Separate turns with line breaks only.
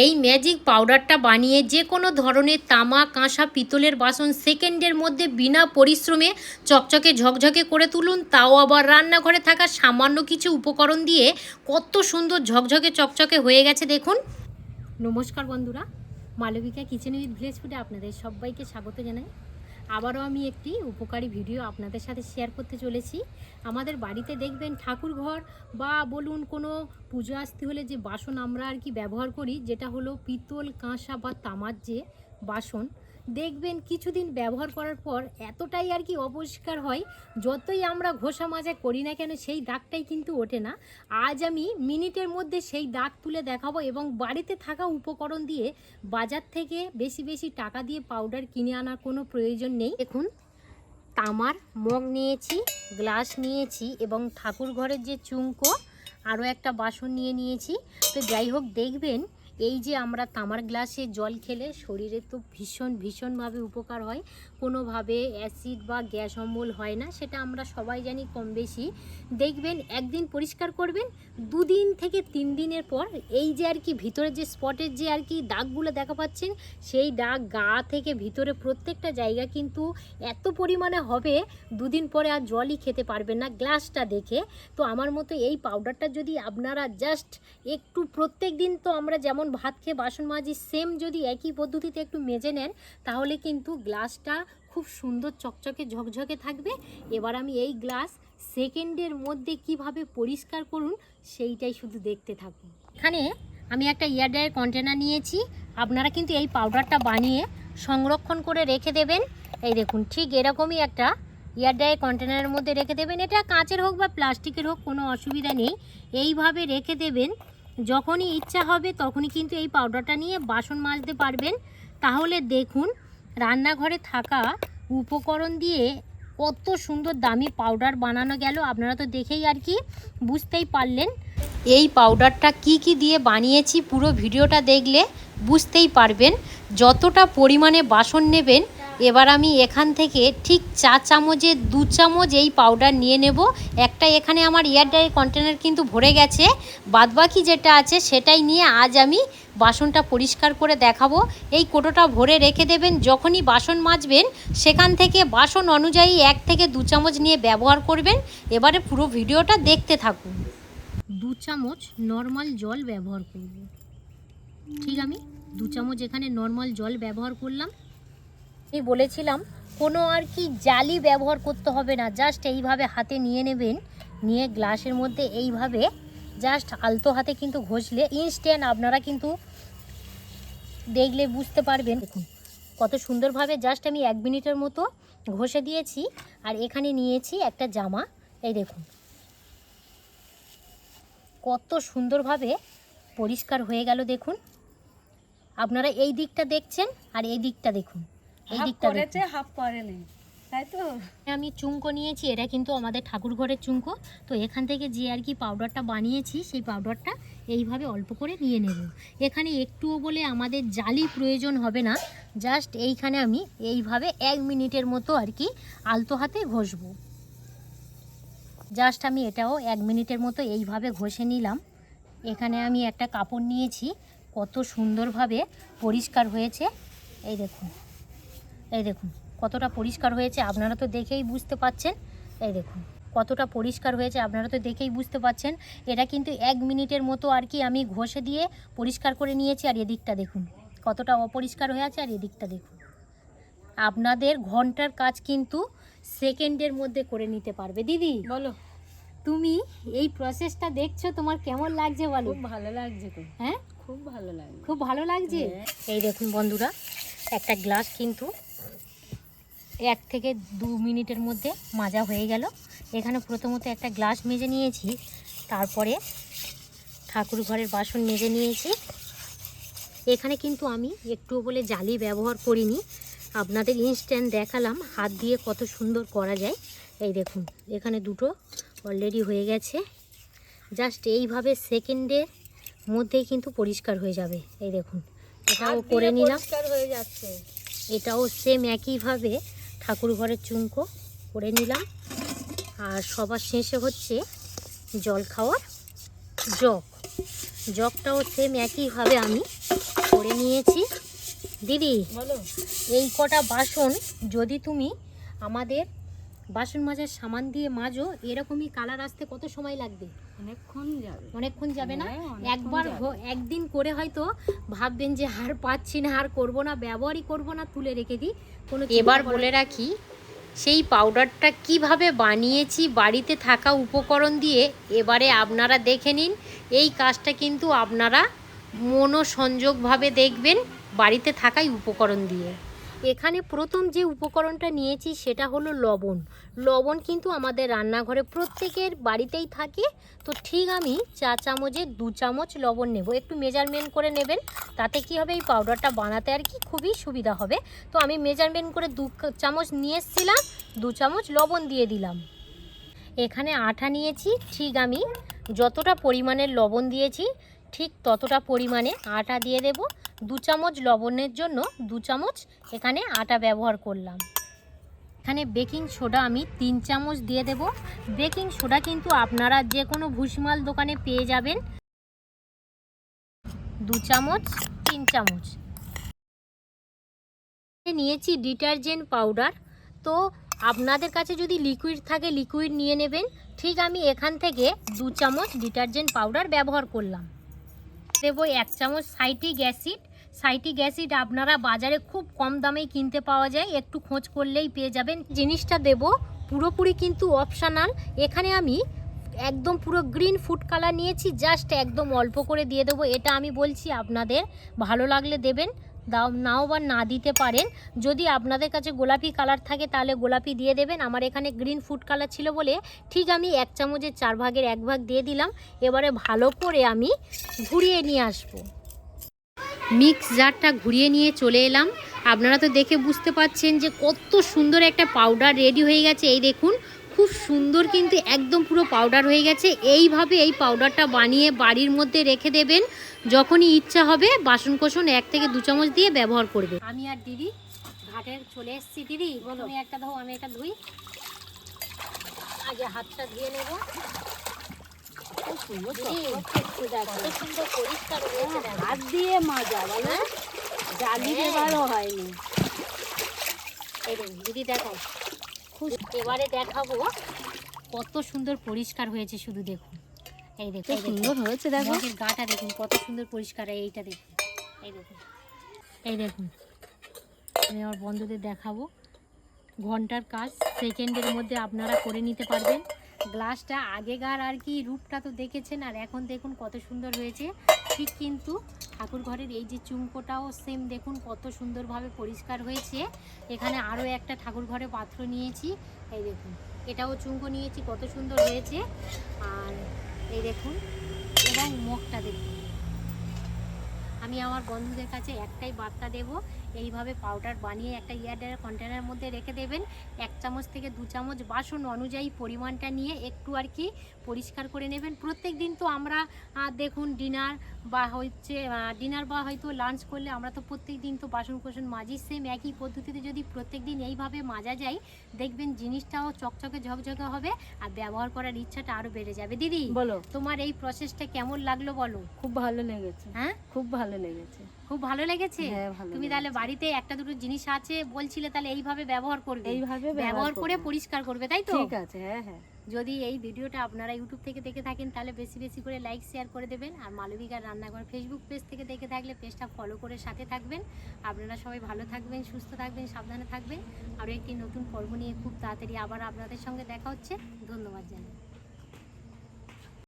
এই ম্যাজিক পাউডারটা বানিয়ে যে কোনো ধরনের তামা, কাঁসা, পিতলের বাসন সেকেন্ডের মধ্যে বিনা পরিশ্রমে চকচকে ঝকঝকে করে তুলুন, তাও আবার রান্নাঘরে থাকা সামান্য কিছু উপকরণ দিয়ে কত সুন্দর ঝকঝকে চকচকে হয়ে গেছে দেখুন। নমস্কার বন্ধুরা, মালবিকা কিচেন উইথ ভিলেজ ফুডে আপনাদের সবাইকে স্বাগত জানাই। আবারও আমি একটি উপকারী ভিডিও আপনাদের সাথে শেয়ার করতে চলেছি। আমাদের বাড়িতে দেখবেন ঠাকুর ঘর বা বলুন কোনো পুজো আসতে হলে যে বাসন আমরা আর কি ব্যবহার করি, যেটা হলো পিতল, কাঁসা বা তামার যে বাসন দেখবেন কিছুদিন ব্যবহার করার পর এতটাই আর কি অপরিষ্কার হয়, যতই আমরা ঘষা মাজা করি না কেন সেই দাগটাই কিন্তু ওঠে না। আজ আমি মিনিটের মধ্যে সেই দাগ তুলে দেখাবো এবং বাড়িতে থাকা উপকরণ দিয়ে বাজার থেকে বেশি বেশি টাকা দিয়ে পাউডার কিনে আনার কোনো প্রয়োজন নেই। দেখুন, তামার মগ নিয়েছি, গ্লাস নিয়েছি এবং ঠাকুর ঘরের যে চুঙ্কো আরও একটা বাসন নিয়ে নিয়েছি। তো যাই হোক, দেখবেন এই যে আমরা তামার গ্লাসে জল খেলে শরীরে তো ভীষণ, ভীষণভাবে উপকার হয়। কোনোভাবে অ্যাসিড বা গ্যাস অম্বল হয় না, সেটা আমরা সবাই জানি কম বেশি। দেখবেন একদিন পরিষ্কার করবেন, দুদিন থেকে তিন দিনের পর এই যে আর কি ভিতরে যে স্পটের যে আর কি দাগগুলো দেখা পাচ্ছেন, সেই দাগ গা থেকে ভিতরে প্রত্যেকটা জায়গা কিন্তু এত পরিমাণে হবে, দুদিন পরে আর জলই খেতে পারবেন না গ্লাসটা দেখে। তো আমার মতো এই পাউডারটা যদি আপনারা জাস্ট একটু প্রত্যেক দিন তো আমরা যেমন ভাত খেয়ে বাসন মাজি সেম যদি একই পদ্ধতিতে একটু মেজে নেন, তাহলে কিন্তু গ্লাসটা খুব সুন্দর চকচকে ঝকঝকে থাকবে। এবার আমি এই গ্লাস সেকেন্ডের মধ্যে কীভাবে পরিষ্কার করুন, সেইটাই শুধু দেখতে থাকুন। এখানে আমি একটা ইয়ারডায়ের কন্টেনার নিয়েছি। আপনারা কিন্তু এই পাউডারটা বানিয়ে সংরক্ষণ করে রেখে দেবেন। এই দেখুন, ঠিক এরকমই একটা ইয়ারডায়ের কন্টেনারের মধ্যে রেখে দেবেন। এটা কাঁচের হোক বা প্লাস্টিকের হোক, কোনো অসুবিধা নেই। এইভাবে রেখে দেবেন। যখনই ইচ্ছা হবে তখনই কিন্তু এই পাউডারটা নিয়ে বাসন মাজতে পারবেন। তাহলে দেখুন, রান্নাঘরে থাকা উপকরণ দিয়ে কত সুন্দর দামি পাউডার বানানো গেল। আপনারা তো দেখেই আর কি বুঝতেই পারলেন। এই পাউডারটা কি কি দিয়ে বানিয়েছি পুরো ভিডিওটা দেখলে বুঝতেই পারবেন। যতটা পরিমাণে বাসন নেবেন এবার আমি এখান থেকে ঠিক চা চামচে, দু চামচ এই পাউডার নিয়ে নেব। একটা এখানে আমার এয়ারডাই কন্টেনার কিন্তু ভরে গেছে। বাদবাকি যেটা আছে সেটাই নিয়ে আজ আমি বাসনটা পরিষ্কার করে দেখাবো। এই কোটোটা ভরে রেখে দেবেন, যখনই বাসন মাজবেন, সেখান থেকে বাসন অনুযায়ী এক থেকে দু চামচ নিয়ে ব্যবহার করবেন। এবারে পুরো ভিডিওটা দেখতে থাকুন। দু চামচ নর্মাল জল ব্যবহার করব। ঠিক আমি? দু চামচ এখানে নর্মাল জল ব্যবহার করলাম। আমি বলেছিলাম, কোনো আর কি জালি ব্যবহার করতে হবে না জাস্ট এইভাবে হাতে নিয়ে নেবেন, নিয়ে গ্লাসের মধ্যে এইভাবে জাস্ট আলতো হাতে কিন্তু ঘষলে ইনস্ট্যান্ট আপনারা কিন্তু দেখলে বুঝতে পারবেন। দেখুন, কত সুন্দরভাবে জাস্ট আমি এক মিনিটের মতো ঘষে দিয়েছি আর এখানে নিয়েছি একটা জামা। এই দেখুন, কত সুন্দরভাবে পরিষ্কার হয়ে গেল দেখুন। আপনারা এই দিকটা দেখছেন আর এই দিকটা দেখুন।
হাফ করেছে হাফ করেনি তাই তো?
আমি চুঙ্কো নিয়েছি এটা কিন্তু আমাদের ঠাকুর ঘরের চুঙ্কো তো এখান থেকে যে আর কি পাউডারটা বানিয়েছি সেই পাউডারটা এইভাবে অল্প করে নিয়ে নেব। এখানে একটুও বলে আমাদের জালি প্রয়োজন হবে না। জাস্ট এইখানে আমি এইভাবে এক মিনিটের মতো আর কি আলতো হাতে ঘষবো। জাস্ট আমি এটাও এক মিনিটের মতো এইভাবে ঘষে নিলাম। এখানে আমি একটা কাপড় নিয়েছি। কত সুন্দরভাবে পরিষ্কার হয়েছে। এই দেখুন। এই দেখুন কতটা পরিষ্কার হয়েছে আপনারা তো দেখেই বুঝতে পাচ্ছেন। এই দেখুন কতটা পরিষ্কার হয়েছে আপনারা তো দেখেই বুঝতে পাচ্ছেন। এটা কিন্তু এক মিনিটের মতো আর কি আমি ঘষে দিয়ে পরিষ্কার করে নিয়েছি আর এদিকটা দেখুন কতটা অপরিষ্কার হয়ে আছে আর এদিকটা দেখুন। আপনাদের ঘণ্টার কাজ কিন্তু সেকেন্ডের মধ্যে করে নিতে পারবে। দিদি
বলো।
তুমি এই প্রসেসটা দেখছ তোমার কেমন লাগছে বলো?
খুব ভালো লাগছে তো।
হ্যাঁ?
খুব ভালো লাগছে।
খুব ভালো লাগছে?
হ্যাঁ।
এই দেখুন বন্ধুরা একটা গ্লাস কিন্তু এক থেকে দু মিনিটের মধ্যে মাজা হয়ে গেল। এখানে প্রথমত একটা গ্লাস মেজে নিয়েছি তারপরে ঠাকুর ঘরের বাসন মেজে নিয়েছি। এখানে কিন্তু আমি একটু বলে জালি ব্যবহার করিনি। আপনাদের ইনস্ট্যান্ট দেখালাম হাত দিয়ে কত সুন্দর করা যায়। এই দেখুন এখানে দুটো অলরেডি হয়ে গেছে। জাস্ট এইভাবে সেকেন্ডের মধ্যেই কিন্তু পরিষ্কার হয়ে যাবে। এই দেখুন এটাও করে নিলাম।
হয়ে যাচ্ছে।
এটাও সেম একইভাবে ঠাকুর ঘরের চুমকো করে নিলাম। আর সবার শেষে হচ্ছে জল খাওয়ার জগ। জগটাও সেম একইভাবে আমি করে নিয়েছি। দিদি
বলো।
এই কটা বাসন যদি তুমি আমাদের বাসন মাজার সামান দিয়ে মাজো এরকমই কালার আসতে কত সময় লাগবে?
অনেকক্ষণ যাবে।
অনেকক্ষণ যাবে না?
হ্যাঁ,
একবার একদিন করে হয়তো ভাববেন যে হার পাচ্ছি না আর করব না ব্যবহারই করব না তুলে রেখে দিই। কোনো এবার বলে রাখি সেই পাউডারটা কীভাবে বানিয়েছি বাড়িতে থাকা উপকরণ দিয়ে এবারে আপনারা দেখে নিন। এই কাজটা কিন্তু আপনারা মনোসংযোগভাবে দেখবেন বাড়িতে থাকাই উপকরণ দিয়ে। এখানে প্রথম যে উপকরণটা নিয়েছি সেটা হলো লবণ। লবণ কিন্তু আমাদের রান্নাঘরে প্রত্যেকের বাড়িতেই থাকে। তো ঠিক আমি চা চামচে দু চামচ লবণ নেব। একটু মেজারমেন্ট করে নেবেন, তাতে কি হবে? এই পাউডারটা বানাতে আর কি খুবই সুবিধা হবে। তো আমি মেজারমেন্ট করে দু চামচ নিয়ে এসেছিলাম, দু চামচ লবণ দিয়ে দিলাম। এখানে আঠা নিয়েছি, ঠিক আমি যতটা পরিমাণের লবণ দিয়েছি, ঠিক ততটা পরিমাণে আটা দিয়ে দেব। দু চামচ লবণের জন্য দু চামচ এখানে আটা ব্যবহার করলাম। এখানে বেকিং সোডা আমি তিন চামচ দিয়ে দেব। বেকিং সোডা কিন্তু আপনারা যে কোনো ভুসিমাল দোকানে পেয়ে যাবেন। দু চামচ, তিন চামচ। নিয়েছি ডিটারজেন্ট পাউডার। তো আপনাদের কাছে যদি লিকুইড থাকে, লিকুইড নিয়ে নেবেন। ঠিক আমি এখান থেকে দু চামচ ডিটারজেন্ট পাউডার ব্যবহার করলাম। দেব এক চামচ সাইটিক অ্যাসিড। সাইটিক অ্যাসিড আপনারা বাজারে খুব কম দামেই কিনতে পাওয়া যায়। একটু খোঁজ করলেই পেয়ে যাবেন। জিনিসটা দেব পুরোপুরি কিন্তু অপশানাল। এখানে আমি একদম পুরো গ্রিন ফুড কালার নিয়েছি, জাস্ট একদম অল্প করে দিয়ে দেবো। এটা আমি বলছি আপনাদের, ভালো লাগলে দেবেন, দাও নাও বা না দিতে পারেন। যদি আপনাদের কাছে গোলাপি কালার থাকে, তাহলে গোলাপি দিয়ে দেবেন। আমার এখানে গ্রিন ফুড কালার ছিল বলে ঠিক আমি এক চামচের চার ভাগের এক ভাগ দিয়ে দিলাম। এবারে ভালো করে আমি ঘুরিয়ে নিয়ে আসব। মিক্স জারটা ঘুরিয়ে নিয়ে চলে এলাম। আপনারা তো দেখে বুঝতে পাচ্ছেন যে কত সুন্দর একটা পাউডার রেডি হয়ে গেছে। এই দেখুন, খুব সুন্দর কিন্তু একদম পুরো পাউডার হয়ে গেছে। এইভাবে এই পাউডারটা বানিয়ে বাড়ির মধ্যে রেখে দেবেন। যখনই ইচ্ছা হবে বাসন কোসন এক থেকে দু চামচ দিয়ে ব্যবহার করবে আমি আর দিদি ঘাটের চলে এসেছি। দিদি তুমি একটা ধো আমি একটা ধুই। আগে হাতটা ধুয়ে নেব।
সুন্দর
পরিষ্কার
হাত দিয়ে
হ্যাঁ।
হয়নি
দিদি খুব এবারে দেখাবো কত সুন্দর পরিষ্কার হয়েছে, শুধু দেখুন। এই দেখুন
সুন্দর হয়েছে দেখো
গাটা দেখুন। কত সুন্দর পরিষ্কার এইটা দেখুন। এই দেখুন। এই দেখুন। আমি আমার বন্ধুদের দেখাবো। ঘণ্টার কাজ সেকেন্ডের মধ্যে আপনারা করে নিতে পারবেন। গ্লাসটা আগেকার আর কি রূপটা তো দেখেছেন, আর এখন দেখুন কত সুন্দর হয়েছে। ঠিক কিন্তু ঠাকুর ঘরের এই যে চুমকোটাও সেম দেখুন কত সুন্দরভাবে পরিষ্কার হয়েছে। এখানে আরও একটা ঠাকুর ঘরে পাত্র নিয়েছি। এই দেখুন, এটাও চুমকো নিয়েছি, কত সুন্দর হয়েছে। আর এই দেখুন, এবং মুখটা দেখুন। আমি আমার বন্ধুদের কাছে একটাই বার্তা দেব এইভাবে পাউডার বানিয়ে একটা ইয়ারডার কন্টেনারের মধ্যে রেখে দেবেন। এক চামচ থেকে দু চামচ বাসন অনুযায়ী পরিমাণটা নিয়ে একটু আর কি পরিষ্কার করে নেবেন। প্রত্যেক দিন তো আমরা দেখুন ডিনার বা হচ্ছে ডিনার বা হয়তো লাঞ্চ করলে আমরা তো প্রত্যেক দিন তো বাসন কোসন মাজি সেম একই পদ্ধতিতে যদি প্রত্যেক দিন এইভাবে মাজা যায় দেখবেন জিনিসটাও চকচকে ঝকঝকে হবে আর ব্যবহার করার ইচ্ছাটা আরও বেড়ে যাবে। দিদি
বলো।
তোমার এই প্রসেসটা কেমন লাগল বলো?
খুব ভালো লেগেছে।
হ্যাঁ?
খুব ভালো লেগেছে।
খুব ভালো লেগেছে?
হ্যাঁ
তুমি তাহলে বাড়িতে একটা দুটো জিনিস আছে বলছিলে তাহলে এইভাবে ব্যবহার করবে।
এইভাবে
ব্যবহার করে পরিষ্কার করবে তাই তো?
ঠিক আছে হ্যাঁ হ্যাঁ।
যদি এই ভিডিওটা আপনারা ইউটিউব থেকে দেখে থাকেন তাহলে বেশি বেশি করে লাইক শেয়ার করে দেবেন। আর মালবিকার রান্নাঘর ফেসবুক পেজ থেকে দেখে থাকলে পেজটা ফলো করে সাথে থাকবেন। আপনারা সবাই ভালো থাকবেন সুস্থ থাকবেন সাবধানে থাকবেন। আরও একটি নতুন পর্ব নিয়ে খুব তাড়াতাড়ি আবার আপনাদের সঙ্গে দেখা হচ্ছে। ধন্যবাদ জানাই।